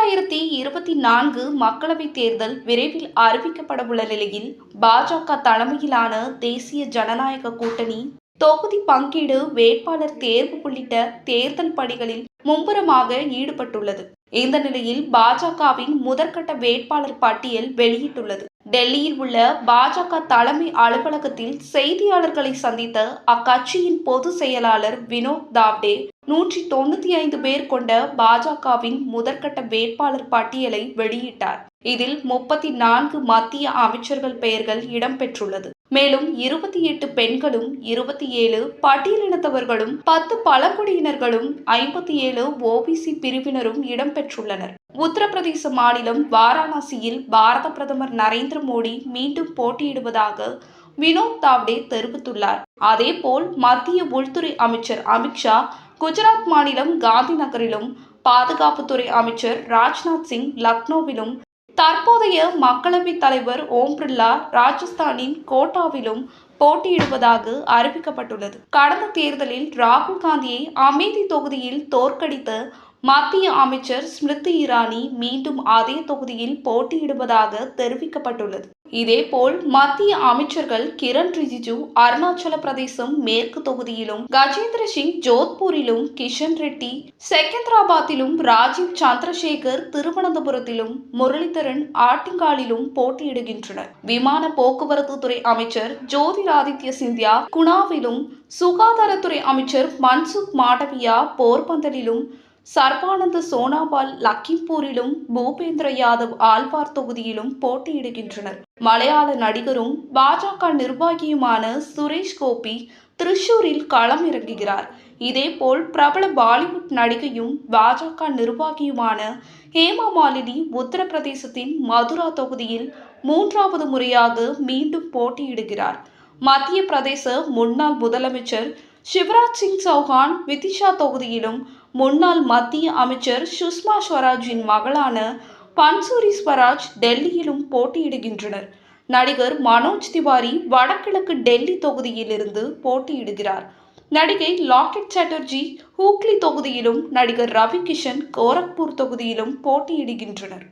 இருபத்தி நான்கு மக்களவைத் தேர்தல் விரைவில் அறிவிக்கப்படவுள்ள நிலையில் பாஜக தலைமையிலான தேசிய ஜனநாயக கூட்டணி தொகுதி பங்கீடு வேட்பாளர் தேர்வு உள்ளிட்ட தேர்தல் பணிகளில் மும்முரமாக ஈடுபட்டுள்ளது. இந்த நிலையில் பாஜகவின் முதற்கட்ட வேட்பாளர் பட்டியல் வெளியிட்டுள்ளது. டெல்லியில் உள்ள பாஜக தலைமை அலுவலகத்தில் செய்தியாளர்களை சந்தித்த அக்கட்சியின் பொதுச் செயலாளர் வினோத் தாவ்டே நூற்றி தொண்ணூத்தி ஐந்து பேர் கொண்ட பாஜகவின் முதற்கட்ட வேட்பாளர் பட்டியலை வெளியிட்டார். இதில் முப்பத்தி நான்கு மத்திய அமைச்சர்கள் பெயர்கள் இடம்பெற்றுள்ளது மேலும் இருபத்தி எட்டு பெண்களும் இருபத்தி ஏழு பட்டியலினத்தவர்களும் பத்து பழங்குடியினர்களும் ஐம்பத்தி ஏழு ஓபிசி பிரிவினரும் இடம்பெற்றுள்ளனர் உத்தரப்பிரதேச மாநிலம் வாரணாசியில் பாரத பிரதமர் நரேந்திர மோடி மீண்டும் போட்டியிடுவதாக வினோத் தாவ்டே தெரிவித்துள்ளார். அதேபோல் மத்திய உள்துறை அமைச்சர் அமித்ஷா குஜராத் மாநிலம் காந்தி நகரிலும் பாதுகாப்புத்துறை அமைச்சர் ராஜ்நாத் சிங் லக்னோவிலும் தற்போதைய மக்களவைத் தலைவர் ஓம் பிர்லா ராஜஸ்தானின் கோட்டாவிலும் போட்டியிடுவதாக அறிவிக்கப்பட்டுள்ளது. கடந்த தேர்தலில் ராகுல் காந்தியை அமேதி தொகுதியில் தோற்கடித்த மத்திய அமைச்சர் ஸ்மிருதி இரானி மீண்டும் அதே தொகுதியில் போட்டியிடுவதாக தெரிவிக்கப்பட்டுள்ளது. இதேபோல் மத்திய அமைச்சர்கள் கிரண் ரிஜிஜு அருணாச்சல பிரதேசம் மேற்கு தொகுதியிலும் கஜேந்திர சிங் ஜோத்பூரிலும் கிஷன் ரெட்டி செகந்திராபாத்திலும் ராஜீவ் சந்திரசேகர் திருவனந்தபுரத்திலும் முரளிதரன் ஆட்டிங்காலிலும் போட்டியிடுகின்றனர். விமான போக்குவரத்து துறை அமைச்சர் ஜோதிராதித்ய சிந்தியா குணாவிலும் சுகாதாரத்துறை அமைச்சர் மன்சுக் மாடவியா போர்பந்தலிலும் சர்பானந்த சோனாவால் லக்கிம்பூரிலும் பூபேந்திர யாதவ் ஆழ்வார் தொகுதியிலும் போட்டியிடுகின்றனர். மலையாள நடிகரும் பாஜக நிர்வாகியுமான சுரேஷ் கோபி திருஷூரில் களம் இறங்குகிறார் இதேபோல் பிரபல பாலிவுட் நடிகையும் பாஜக நிர்வாகியுமான ஹேமா மாலினி உத்தரப்பிரதேசத்தின் மதுரா தொகுதியில் மூன்றாவது முறையாக மீண்டும் போட்டியிடுகிறார். மத்திய பிரதேச முன்னாள் முதலமைச்சர் சிவராஜ் சிங் சௌஹான் விதிஷா தொகுதியிலும் முன்னாள் மத்திய அமைச்சர் சுஷ்மா ஸ்வராஜின் மகளான பன்சூரி ஸ்வராஜ் டெல்லியிலும் போட்டியிடுகின்றனர். நடிகர் மனோஜ் திவாரி வடகிழக்கு டெல்லி தொகுதியிலிருந்து போட்டியிடுகிறார். நடிகை லாக்கெட் சாட்டர்ஜி ஹூக்லி தொகுதியிலும் நடிகர் ரவி கிஷன் கோரக்பூர் தொகுதியிலும் போட்டியிடுகின்றனர்.